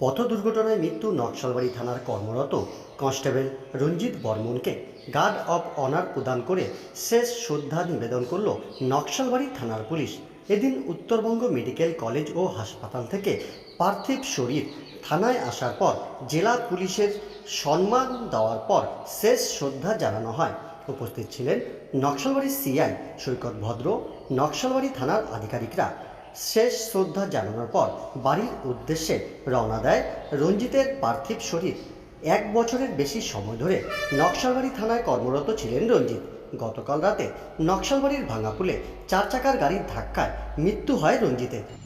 পথ দুর্ঘটনায় মৃত্যু নকশালবাড়ি থানার কর্মরত কনস্টেবল রঞ্জিত বর্মনকে গার্ড অফ অনার প্রদান করে শেষ শ্রদ্ধা নিবেদন করল নকশালবাড়ি থানার পুলিশ। এদিন উত্তরবঙ্গ মেডিকেল কলেজ ও হাসপাতাল থেকে পার্থিব শরীর থানায় আসার পর জেলা পুলিশের সম্মান দেওয়ার পর শেষ শ্রদ্ধা জানানো হয়। উপস্থিত ছিলেন নকশালবাড়ির সিআই সৈকত ভদ্র, নকশালবাড়ি থানার আধিকারিকরা। শেষ শ্রদ্ধা জানানোর পর বাড়ির উদ্দেশ্যে রওনা দেয় রঞ্জিতের পার্থিব শরীর। এক বছরের বেশি সময় ধরে নকশালবাড়ি থানায় কর্মরত ছিলেন রঞ্জিত। গতকাল রাতে নকশালবাড়ির ভাঙাপুলে চার চাকার গাড়ির ধাক্কায় মৃত্যু হয় রঞ্জিতের।